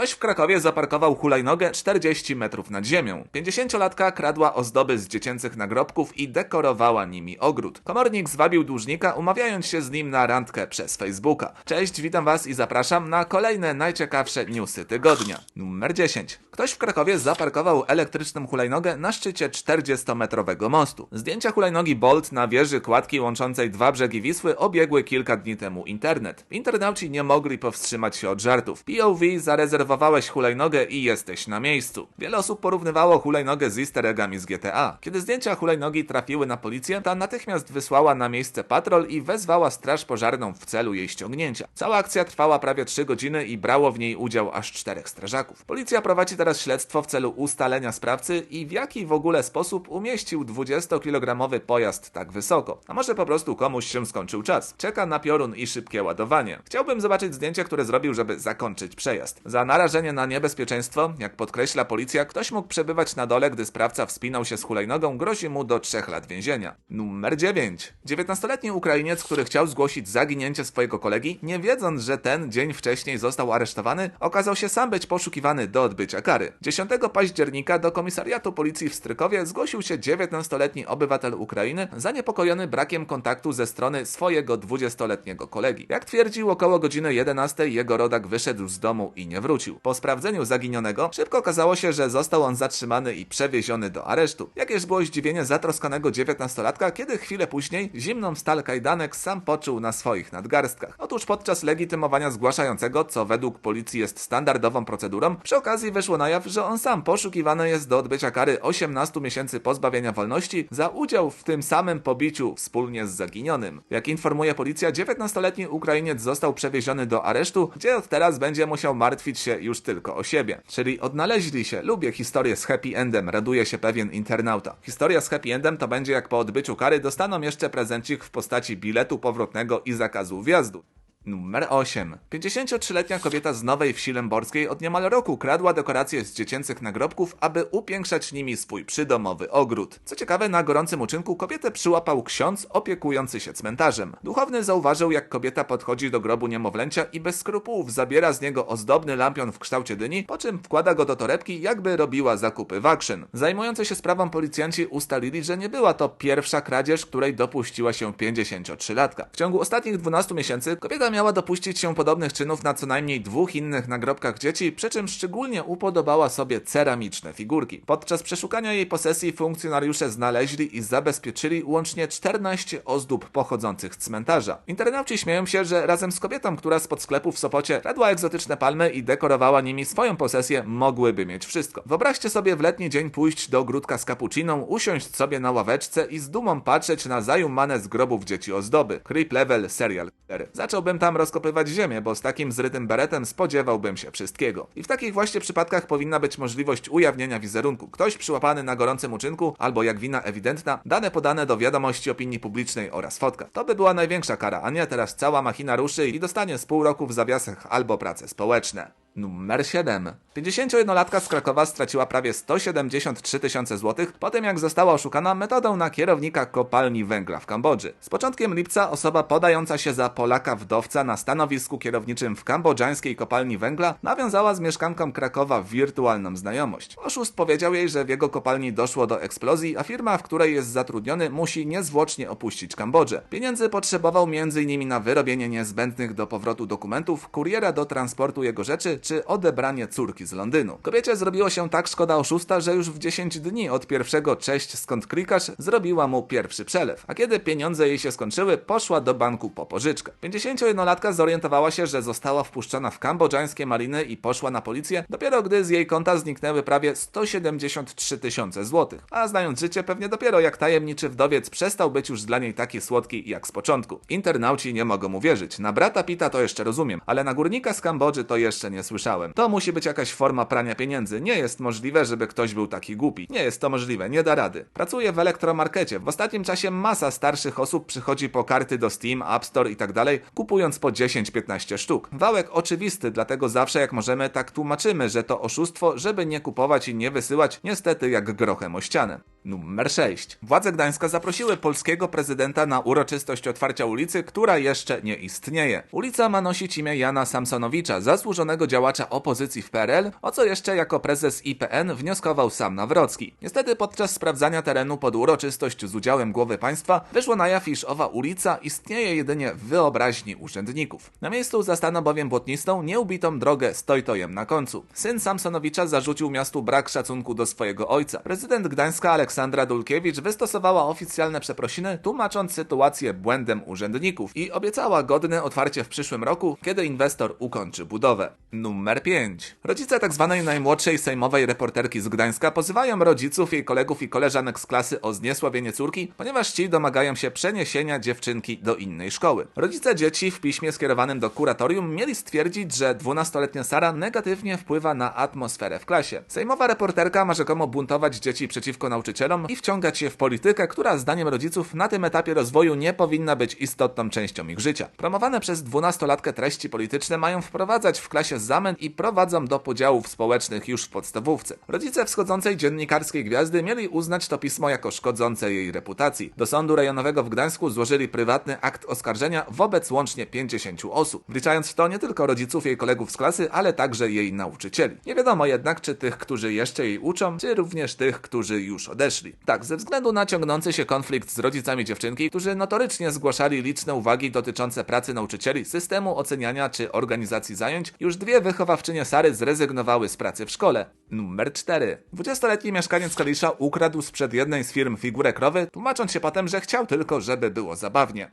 Ktoś w Krakowie zaparkował hulajnogę 40 metrów nad ziemią. 50-latka kradła ozdoby z dziecięcych nagrobków i dekorowała nimi ogród. Komornik zwabił dłużnika, umawiając się z nim na randkę przez Facebooka. Cześć, witam was i zapraszam na kolejne najciekawsze newsy tygodnia. Numer 10. Ktoś w Krakowie zaparkował elektryczną hulajnogę na szczycie 40-metrowego mostu. Zdjęcia hulajnogi Bolt na wieży kładki łączącej dwa brzegi Wisły obiegły kilka dni temu internet. Internauci nie mogli powstrzymać się od żartów. POV zarezerwowałeś hulajnogę i jesteś na miejscu. Wiele osób porównywało hulajnogę z easter eggami z GTA. Kiedy zdjęcia hulajnogi trafiły na policję, ta natychmiast wysłała na miejsce patrol i wezwała straż pożarną w celu jej ściągnięcia. Cała akcja trwała prawie 3 godziny i brało w niej udział aż czterech strażaków. Policja prowadzi teraz śledztwo w celu ustalenia sprawcy i w jaki w ogóle sposób umieścił 20-kilogramowy pojazd tak wysoko. A może po prostu komuś się skończył czas. Czeka na piorun i szybkie ładowanie. Chciałbym zobaczyć zdjęcie, które zrobił, żeby zakończyć przejazd. Za narażenie na niebezpieczeństwo, jak podkreśla policja, ktoś mógł przebywać na dole, gdy sprawca wspinał się z hulajnogą, grozi mu do 3 lat więzienia. Numer 9. 19-letni Ukrainiec, który chciał zgłosić zaginięcie swojego kolegi, nie wiedząc, że ten dzień wcześniej został aresztowany, okazał się sam być poszukiwany do odbycia kary. 10 października do komisariatu policji w Strykowie zgłosił się 19-letni obywatel Ukrainy zaniepokojony brakiem kontaktu ze strony swojego 20-letniego kolegi. Jak twierdził, około godziny 11 jego rodak wyszedł z domu i nie wrócił. Po sprawdzeniu zaginionego szybko okazało się, że został on zatrzymany i przewieziony do aresztu. Jakież było zdziwienie zatroskanego 19-latka, kiedy chwilę później zimną stal kajdanek sam poczuł na swoich nadgarstkach. Otóż podczas legitymowania zgłaszającego, co według policji jest standardową procedurą, przy okazji wyszło na jaw, że on sam poszukiwany jest do odbycia kary 18 miesięcy pozbawienia wolności za udział w tym samym pobiciu wspólnie z zaginionym. Jak informuje policja, 19-letni Ukrainiec został przewieziony do aresztu, gdzie od teraz będzie musiał martwić się już tylko o siebie. Czyli odnaleźli się. Lubię historię z happy endem, raduje się pewien internauta. Historia z happy endem to będzie jak po odbyciu kary dostaną jeszcze prezencik w postaci biletu powrotnego i zakazu wjazdu. Numer 8. 53-letnia kobieta z Nowej Wsi Lęborskiej od niemal roku kradła dekoracje z dziecięcych nagrobków, aby upiększać nimi swój przydomowy ogród. Co ciekawe, na gorącym uczynku kobietę przyłapał ksiądz opiekujący się cmentarzem. Duchowny zauważył, jak kobieta podchodzi do grobu niemowlęcia i bez skrupułów zabiera z niego ozdobny lampion w kształcie dyni, po czym wkłada go do torebki, jakby robiła zakupy wakrzyn. Zajmujący się sprawą policjanci ustalili, że nie była to pierwsza kradzież, której dopuściła się 53-latka. W ciągu ostatnich 12 miesięcy kobieta miała dopuścić się podobnych czynów na co najmniej dwóch innych nagrobkach dzieci, przy czym szczególnie upodobała sobie ceramiczne figurki. Podczas przeszukania jej posesji funkcjonariusze znaleźli i zabezpieczyli łącznie 14 ozdób pochodzących z cmentarza. Internauci śmieją się, że razem z kobietą, która spod sklepu w Sopocie radła egzotyczne palmy i dekorowała nimi swoją posesję, mogłyby mieć wszystko. Wyobraźcie sobie w letni dzień pójść do ogródka z kapuciną, usiąść sobie na ławeczce i z dumą patrzeć na zajumane z grobów dzieci ozdoby. Creep level serial. Zacząłbym tam rozkopywać ziemię, bo z takim zrytym beretem spodziewałbym się wszystkiego. I w takich właśnie przypadkach powinna być możliwość ujawnienia wizerunku. Ktoś przyłapany na gorącym uczynku, albo jak wina ewidentna, dane podane do wiadomości opinii publicznej oraz fotka. To by była największa kara, a nie teraz cała machina ruszy i dostanie z pół roku w zawiasach albo prace społeczne. Numer 7. 51-latka z Krakowa straciła prawie 173 tysiące złotych po tym, jak została oszukana metodą na kierownika kopalni węgla w Kambodży. Z początkiem lipca osoba podająca się za Polaka wdowca na stanowisku kierowniczym w kambodżańskiej kopalni węgla nawiązała z mieszkanką Krakowa wirtualną znajomość. Oszust powiedział jej, że w jego kopalni doszło do eksplozji, a firma, w której jest zatrudniony, musi niezwłocznie opuścić Kambodżę. Pieniędzy potrzebował m.in. na wyrobienie niezbędnych do powrotu dokumentów, kuriera do transportu jego rzeczy czy odebranie córki z Londynu. Kobiecie zrobiło się tak szkoda oszusta, że już w 10 dni od pierwszego cześć skąd klikasz zrobiła mu pierwszy przelew, a kiedy pieniądze jej się skończyły, poszła do banku po pożyczkę. 51-latka zorientowała się, że została wpuszczona w kambodżańskie mariny i poszła na policję, dopiero gdy z jej konta zniknęły prawie 173 tysiące złotych. A znając życie, pewnie dopiero jak tajemniczy wdowiec przestał być już dla niej taki słodki jak z początku. Internauci nie mogą uwierzyć. Na brata Pita to jeszcze rozumiem, ale na górnika z Kambodży to jeszcze nie słyszałem. To musi być jakaś forma prania pieniędzy. Nie jest możliwe, żeby ktoś był taki głupi. Nie jest to możliwe, nie da rady. Pracuję w elektromarkecie. W ostatnim czasie masa starszych osób przychodzi po karty do Steam, App Store i tak dalej, kupując po 10-15 sztuk. Wałek oczywisty, dlatego zawsze jak możemy tak tłumaczymy, że to oszustwo, żeby nie kupować i nie wysyłać, niestety jak grochem o ścianę. Numer 6. Władze Gdańska zaprosiły polskiego prezydenta na uroczystość otwarcia ulicy, która jeszcze nie istnieje. Ulica ma nosić imię Jana Samsonowicza, zasłużonego działacza opozycji w PRL, o co jeszcze jako prezes IPN wnioskował sam Nawrocki. Niestety podczas sprawdzania terenu pod uroczystość z udziałem głowy państwa wyszło na jaw, iż owa ulica istnieje jedynie w wyobraźni urzędników. Na miejscu zastano bowiem błotnistą, nieubitą drogę z tojtojem na końcu. Syn Samsonowicza zarzucił miastu brak szacunku do swojego ojca. Prezydent Gdańska Aleks Aleksandra Dulkiewicz wystosowała oficjalne przeprosiny, tłumacząc sytuację błędem urzędników i obiecała godne otwarcie w przyszłym roku, kiedy inwestor ukończy budowę. Numer 5. Rodzice tzw. Tak najmłodszej sejmowej reporterki z Gdańska pozywają rodziców, jej kolegów i koleżanek z klasy o zniesławienie córki, ponieważ ci domagają się przeniesienia dziewczynki do innej szkoły. Rodzice dzieci w piśmie skierowanym do kuratorium mieli stwierdzić, że 12-letnia Sara negatywnie wpływa na atmosferę w klasie. Sejmowa reporterka ma rzekomo buntować dzieci przeciwko nauczycielom nauczycielom i wciągać je w politykę, która zdaniem rodziców na tym etapie rozwoju nie powinna być istotną częścią ich życia. Promowane przez dwunastolatkę treści polityczne mają wprowadzać w klasie zamęt i prowadzą do podziałów społecznych już w podstawówce. Rodzice wschodzącej dziennikarskiej gwiazdy mieli uznać to pismo jako szkodzące jej reputacji. Do sądu rejonowego w Gdańsku złożyli prywatny akt oskarżenia wobec łącznie 50 osób, wliczając w to nie tylko rodziców jej kolegów z klasy, ale także jej nauczycieli. Nie wiadomo jednak, czy tych, którzy jeszcze jej uczą, czy również tych, którzy już odeszli odeszli. Tak, ze względu na ciągnący się konflikt z rodzicami dziewczynki, którzy notorycznie zgłaszali liczne uwagi dotyczące pracy nauczycieli, systemu oceniania czy organizacji zajęć, już dwie wychowawczynie Sary zrezygnowały z pracy w szkole. Numer 4. 20-letni mieszkaniec Kalisza ukradł sprzed jednej z firm figurę krowy, tłumacząc się potem, że chciał tylko, żeby było zabawnie.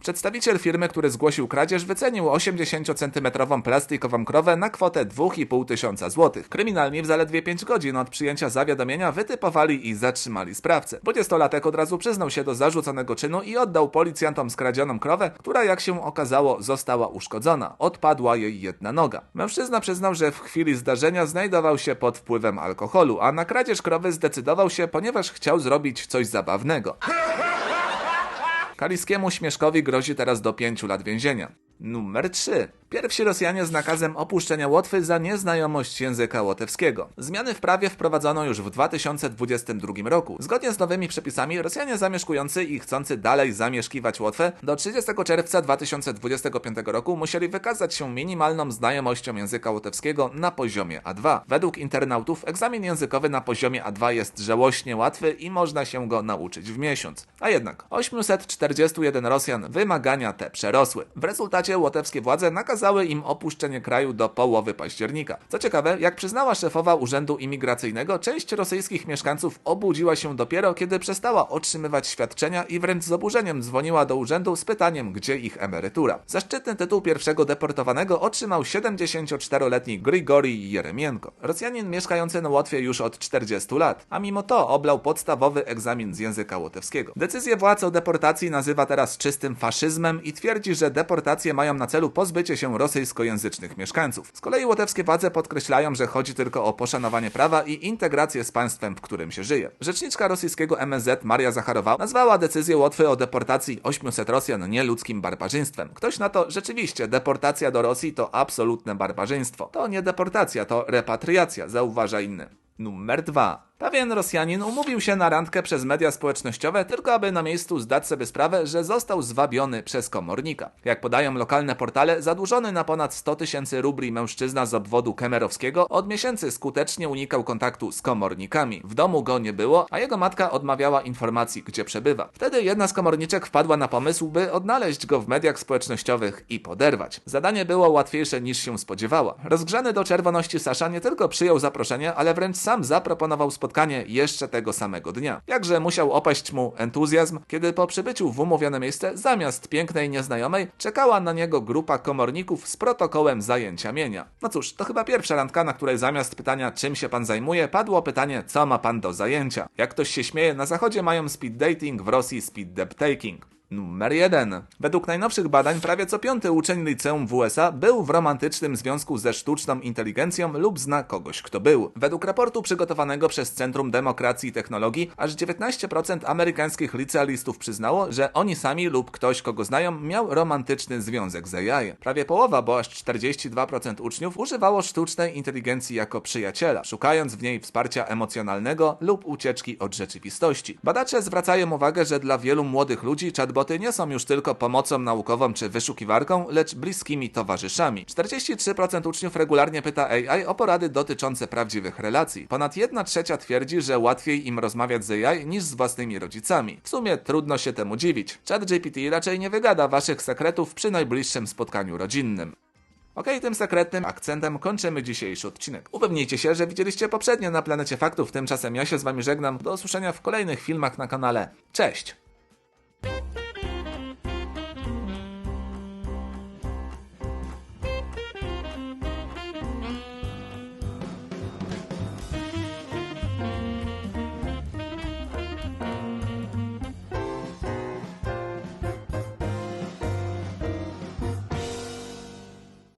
Przedstawiciel firmy, który zgłosił kradzież, wycenił 80-centymetrową plastikową krowę na kwotę 2,5 tysiąca złotych. Kryminalni w zaledwie 5 godzin od przyjęcia zawiadomienia wytypowali i zatrzymali sprawcę. 20-latek od razu przyznał się do zarzuconego czynu i oddał policjantom skradzioną krowę, która jak się okazało została uszkodzona. Odpadła jej jedna noga. Mężczyzna przyznał, że w chwili zdarzenia znajdował się pod wpływem alkoholu, a na kradzież krowy zdecydował się, ponieważ chciał zrobić coś zabawnego. Kaliskiemu Śmieszkowi grozi teraz do 5 lat więzienia. Numer 3. Pierwsi Rosjanie z nakazem opuszczenia Łotwy za nieznajomość języka łotewskiego. Zmiany w prawie wprowadzono już w 2022 roku. Zgodnie z nowymi przepisami Rosjanie zamieszkujący i chcący dalej zamieszkiwać Łotwę do 30 czerwca 2025 roku musieli wykazać się minimalną znajomością języka łotewskiego na poziomie A2. Według internautów egzamin językowy na poziomie A2 jest żałośnie łatwy i można się go nauczyć w miesiąc. A jednak 841 Rosjan wymagania te przerosły. W rezultacie łotewskie władze nakazały nakazały im opuszczenie kraju do połowy października. Co ciekawe, jak przyznała szefowa Urzędu Imigracyjnego, część rosyjskich mieszkańców obudziła się dopiero, kiedy przestała otrzymywać świadczenia i wręcz z oburzeniem dzwoniła do urzędu z pytaniem, gdzie ich emerytura. Zaszczytny tytuł pierwszego deportowanego otrzymał 74-letni Grigori Jeremienko. Rosjanin mieszkający na Łotwie już od 40 lat, a mimo to oblał podstawowy egzamin z języka łotewskiego. Decyzję władz o deportacji nazywa teraz czystym faszyzmem i twierdzi, że deportacje mają na celu pozbycie się rosyjskojęzycznych mieszkańców. Z kolei łotewskie władze podkreślają, że chodzi tylko o poszanowanie prawa i integrację z państwem, w którym się żyje. Rzeczniczka rosyjskiego MSZ Maria Zacharowa nazwała decyzję Łotwy o deportacji 800 Rosjan nieludzkim barbarzyństwem. Ktoś na to rzeczywiście deportacja do Rosji to absolutne barbarzyństwo. To nie deportacja, to repatriacja, zauważa inny. Numer 2. Pewien Rosjanin umówił się na randkę przez media społecznościowe, tylko aby na miejscu zdać sobie sprawę, że został zwabiony przez komornika. Jak podają lokalne portale, zadłużony na ponad 100 tysięcy rubli mężczyzna z obwodu kemerowskiego od miesięcy skutecznie unikał kontaktu z komornikami. W domu go nie było, a jego matka odmawiała informacji, gdzie przebywa. Wtedy jedna z komorniczek wpadła na pomysł, by odnaleźć go w mediach społecznościowych i poderwać. Zadanie było łatwiejsze niż się spodziewała. Rozgrzany do czerwoności Sasza nie tylko przyjął zaproszenie, ale wręcz sam zaproponował spotkanie spotkanie jeszcze tego samego dnia. Jakże musiał opaść mu entuzjazm, kiedy po przybyciu w umówione miejsce zamiast pięknej nieznajomej czekała na niego grupa komorników z protokołem zajęcia mienia. No cóż, to chyba pierwsza randka, na której zamiast pytania czym się pan zajmuje, padło pytanie co ma pan do zajęcia. Jak ktoś się śmieje, na zachodzie mają speed dating, w Rosji speed debt taking. Numer 1. Według najnowszych badań prawie co piąty uczeń liceum w USA był w romantycznym związku ze sztuczną inteligencją lub zna kogoś, kto był. Według raportu przygotowanego przez Centrum Demokracji i Technologii, aż 19% amerykańskich licealistów przyznało, że oni sami lub ktoś, kogo znają, miał romantyczny związek z AI. Prawie połowa, bo aż 42% uczniów używało sztucznej inteligencji jako przyjaciela, szukając w niej wsparcia emocjonalnego lub ucieczki od rzeczywistości. Badacze zwracają uwagę, że dla wielu młodych ludzi chatboty nie są już tylko pomocą naukową czy wyszukiwarką, lecz bliskimi towarzyszami. 43% uczniów regularnie pyta AI o porady dotyczące prawdziwych relacji. Ponad 1 trzecia twierdzi, że łatwiej im rozmawiać z AI niż z własnymi rodzicami. W sumie trudno się temu dziwić. ChatGPT raczej nie wygada waszych sekretów przy najbliższym spotkaniu rodzinnym. Ok, tym sekretnym akcentem kończymy dzisiejszy odcinek. Upewnijcie się, że widzieliście poprzednio na Planecie Faktów, tymczasem ja się z wami żegnam. Do usłyszenia w kolejnych filmach na kanale. Cześć!